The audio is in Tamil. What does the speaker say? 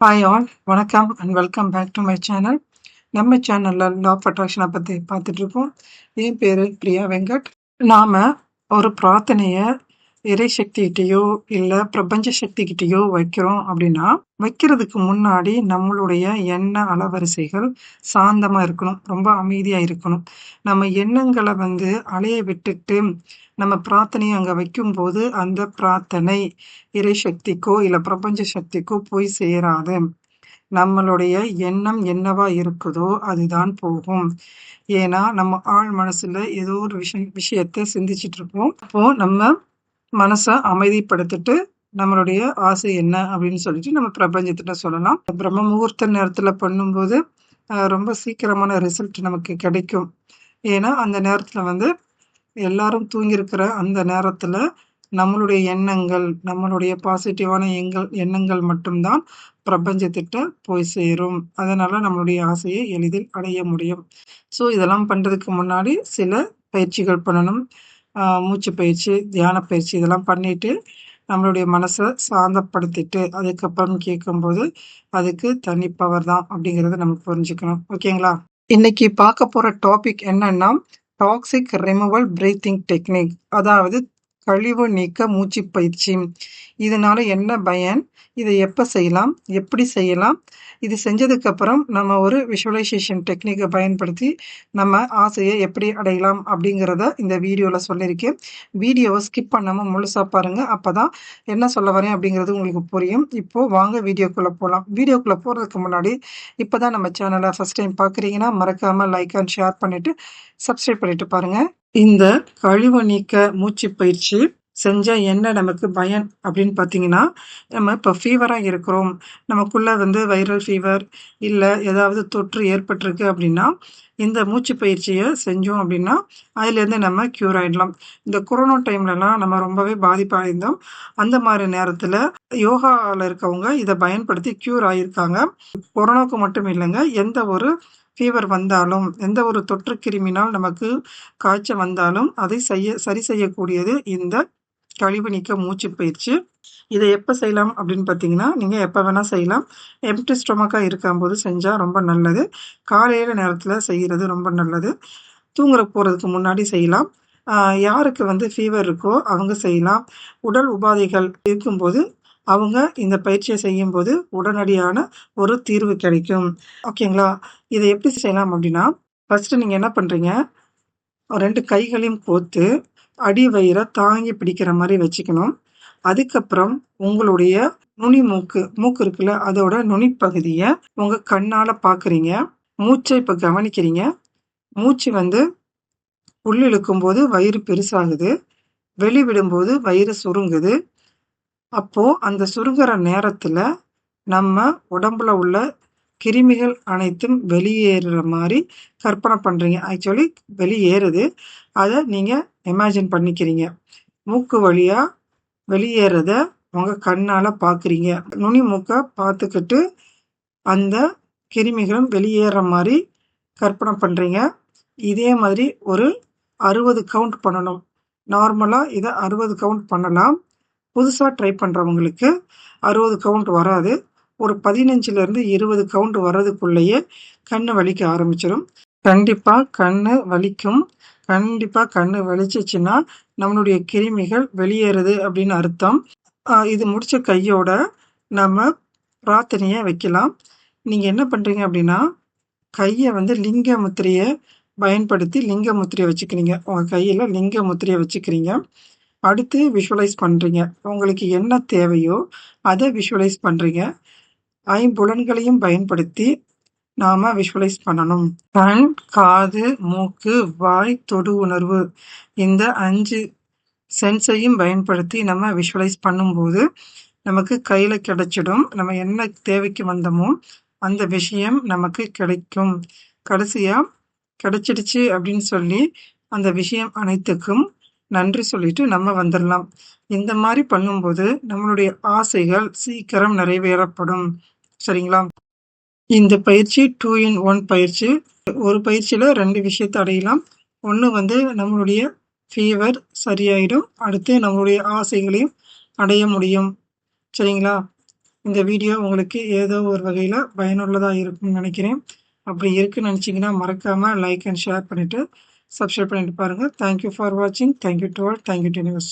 ஹாய் ஆல் வணக்கம் and welcome back to my channel நம்ம சேனலில் லா ஆஃப் அட்ராக்ஷனை பற்றி பார்த்துட்ருக்கோம் என் பேர் பிரியா வெங்கட். நாம் ஒரு பிரார்த்தனையை இறை சக்திகிட்டேயோ இல்லை பிரபஞ்ச சக்திகிட்டேயோ வைக்கிறோம் அப்படின்னா வைக்கிறதுக்கு முன்னாடி நம்மளுடைய எண்ண அலவரிசைகள் சாந்தமாக இருக்கணும். ரொம்ப அமைதியாக இருக்கணும். நம்ம எண்ணங்களை வந்து அலைய விட்டுட்டு நம்ம பிரார்த்தனையை அங்கே வைக்கும்போது அந்த பிரார்த்தனை இறை சக்திக்கோ இல்லை பிரபஞ்ச சக்திக்கோ போய் சேராது. நம்மளுடைய எண்ணம் என்னவா இருக்குதோ அதுதான் போகும். ஏன்னா நம்ம ஆள் மனசுல ஏதோ ஒரு விஷயம் விஷயத்த சிந்திச்சிட்டு இருப்போம். அப்போ நம்ம மனசை அமைதிப்படுத்திட்டு நம்மளுடைய ஆசை என்ன அப்படின்னு சொல்லிட்டு நம்ம பிரபஞ்சத்திட்ட சொல்லலாம். பிரம்ம முகூர்த்த நேரத்தில் பண்ணும்போது ரொம்ப சீக்கிரமான ரிசல்ட் நமக்கு கிடைக்கும். ஏன்னா அந்த நேரத்தில் வந்து எல்லாரும் தூங்கியிருக்கிற அந்த நேரத்தில் நம்மளுடைய எண்ணங்கள் நம்மளுடைய பாசிட்டிவான எங்கள் எண்ணங்கள் மட்டும்தான் பிரபஞ்சத்திட்ட போய் சேரும். அதனால நம்மளுடைய ஆசையை எளிதில் அடைய முடியும். ஸோ இதெல்லாம் பண்ணுறதுக்கு முன்னாடி சில பயிற்சிகள் பண்ணணும். மூச்சு பயிற்சி தியான பயிற்சி இதெல்லாம் பண்ணிட்டு நம்மளுடைய மனசை சாந்தப்படுத்திட்டு அதுக்கப்புறம் கேட்கும்போது அதுக்கு தனி பவர் தான் அப்படிங்கிறத நம்ம புரிஞ்சுக்கணும். ஓகேங்களா? இன்னைக்கு பார்க்க போற டாபிக் என்னன்னா டாக்ஸிக் ரிமூவல் பிரீத்திங் டெக்னிக் அதாவது கழிவு நீக்க மூச்சு பயிற்சி. இதனால என்ன பயன்? இதை எப்போ செய்யலாம்? எப்படி செய்யலாம்? இது செஞ்சதுக்கப்புறம் நம்ம ஒரு விஷுவலைசேஷன் டெக்னிக்கை பயன்படுத்தி நம்ம ஆசையை எப்படி அடையலாம் அப்படிங்கிறத இந்த வீடியோவில் சொல்லியிருக்கேன். வீடியோவை ஸ்கிப் பண்ணாமல் முழுசாக பாருங்கள் அப்போ தான் என்ன சொல்ல வரேன் அப்படிங்கிறது உங்களுக்கு புரியும். இப்போது வாங்க வீடியோக்குள்ளே போகலாம் வீடியோக்குள்ளே போகிறதுக்கு முன்னாடி இப்போ தான் நம்ம சேனலை ஃபஸ்ட் டைம் பார்க்குறீங்கன்னா மறக்காமல் லைக் அண்ட் ஷேர் பண்ணிவிட்டு சப்ஸ்கிரைப் பண்ணிவிட்டு பாருங்கள் இந்த கழிவு நீக்க மூச்சு பயிற்சி செஞ்சால் என்ன நமக்கு பயன் அப்படின்னு பார்த்தீங்கன்னா நம்ம இப்போ ஃபீவராக இருக்கிறோம். நமக்குள்ளே வந்து வைரல் ஃபீவர் இல்லை ஏதாவது தொற்று ஏற்பட்டிருக்கு அப்படின்னா இந்த மூச்சு பயிற்சியை செஞ்சோம் அப்படின்னா அதுலேருந்து நம்ம க்யூர் ஆகிடலாம் இந்த கொரோனா டைம்லலாம் நம்ம ரொம்பவே பாதிப்படைந்தோம். அந்த மாதிரி நேரத்தில் யோகாவில் இருக்கவங்க இதை பயன்படுத்தி க்யூர் ஆகியிருக்காங்க கொரோனாவுக்கு மட்டும் இல்லைங்க எந்த ஒரு ஃபீவர் வந்தாலும் எந்த ஒரு தொற்று கிருமினால் நமக்கு காய்ச்சல் வந்தாலும் அதை செய்ய சரி செய்யக்கூடியது இந்த கழிவு நீக்க மூச்சு பயிற்சி. இதை எப்போ செய்யலாம் அப்படின்னு பார்த்தீங்கன்னா நீங்கள் எப்போ வேணால் செய்யலாம். எம்டி ஸ்டொமக்காக இருக்கும்போது செஞ்சால் ரொம்ப நல்லது. காலையில் நேரத்தில் செய்கிறது ரொம்ப நல்லது. தூங்குற போகிறதுக்கு முன்னாடி செய்யலாம். யாருக்கு வந்து ஃபீவர் இருக்கோ அவங்க செய்யலாம். உடல் உபாதைகள் இருக்கும்போது அவங்க இந்த பயிற்சியை செய்யும்போது உடனடியான ஒரு தீர்வு கிடைக்கும். ஓகேங்களா? இதை எப்படி செய்யலாம் அப்படின்னா ஃபஸ்ட்டு நீங்கள் என்ன பண்ணுறீங்க ரெண்டு கைகளையும் கோத்து அடி வயிறை தாங்கி பிடிக்கிற மாதிரி வச்சுக்கணும். அதுக்கப்புறம் உங்களுடைய நுனி மூக்கு மூக்கு இருக்குல்ல அதோட நுனிப்பகுதியை உங்க கண்ணால பாக்குறீங்க. மூச்சை இப்ப கவனிக்கிறீங்க. மூச்சு வந்து உள்ளிழுக்கும் போது வயிறு பெருசாகுது. வெளிவிடும்போது வயிறு சுருங்குது. அப்போ அந்த சுருங்குற நேரத்துல நம்ம உடம்புல உள்ள கிருமிகள் அனைத்தும் வெளியேறுற மாதிரி கற்பனை பண்றீங்க. ஆக்சுவலி வெளியேறுது. அதை நீங்க இமேஜின் பண்ணிக்கிறீங்க. மூக்கு வழியா வெளியேறத உங்க கண்ணால பாக்குறீங்க. நுனி மூக்க பார்த்துக்கிட்டு அந்த கிருமிகளும் வெளியேற மாதிரி கற்பனை பண்றீங்க. இதே மாதிரி ஒரு அறுபது கவுண்ட் பண்ணணும். நார்மலா இதை அறுபது கவுண்ட் பண்ணலாம். புதுசாக ட்ரை பண்ணுறவங்களுக்கு அறுபது கவுண்ட் வராது. ஒரு பதினஞ்சுலேருந்து இருபது கவுண்ட் வர்றதுக்குள்ளேயே கண் வலிக்க ஆரம்பிச்சிடும் கண்டிப்பாக கண் வலிக்கும். கண்டிப்பாக கண் வலிச்சிச்சின்னா நம்மளுடைய கிருமிகள் வெளியேறுது அப்படின்னு அர்த்தம். இது முடித்த கையோட நம்ம பிரார்த்தனையை வைக்கலாம். நீங்கள் என்ன பண்ணுறீங்க அப்படின்னா கையை வந்து லிங்க முத்திரையை பயன்படுத்தி லிங்க முத்திரையை வச்சுக்கிறீங்க. உங்கள் கையில் லிங்க முத்திரையை வச்சுக்கிறீங்க. அடுத்து விஷுவலைஸ் பண்ணுறீங்க உங்களுக்கு என்ன தேவையோ அதை விஷுவலைஸ் பண்ணுறீங்க ஐம்புலன்களையும் பயன்படுத்தி நாம விஷுவலைஸ் பண்ணணும். கண் காது மூக்கு வாய் தொடு உணர்வு இந்த அஞ்சு சென்ஸையும் பயன்படுத்தி நம்ம விஷுவலைஸ் பண்ணும்போது நமக்கு கையில கிடைச்சிடும். நம்ம என்ன தேவைக்கு வந்தோமோ அந்த விஷயம் நமக்கு கிடைக்கும். கடைசியா கிடைச்சிடுச்சு அப்படின்னு சொல்லி அந்த விஷயம் அனைத்துக்கும் நன்றி சொல்லிட்டு நம்ம வந்துடலாம் இந்த மாதிரி பண்ணும்போது நம்மளுடைய ஆசைகள் சீக்கிரம் நிறைவேறப்படும். சரிங்களா? இந்த பயிற்சி டூ இன் ஒன் பயிற்சி ஒரு பயிற்சியில் ரெண்டு விஷயத்தை அடையலாம். ஒன்று வந்து நம்மளுடைய ஃபீவர் சரியாயிடும். அடுத்து நம்மளுடைய ஆசைகளையும் அடைய முடியும். சரிங்களா? இந்த வீடியோ உங்களுக்கு ஏதோ ஒரு வகையில் பயனுள்ளதாக இருக்கும்னு நினைக்கிறேன். அப்படி இருக்குன்னு நினச்சிங்கன்னா மறக்காமல் லைக் அண்ட் ஷேர் பண்ணிவிட்டு சப்ஸ்கிரைப் பண்ணிட்டு பாருங்கள் தேங்க்யூ ஃபார் வாட்சிங் thank you to all thank you to news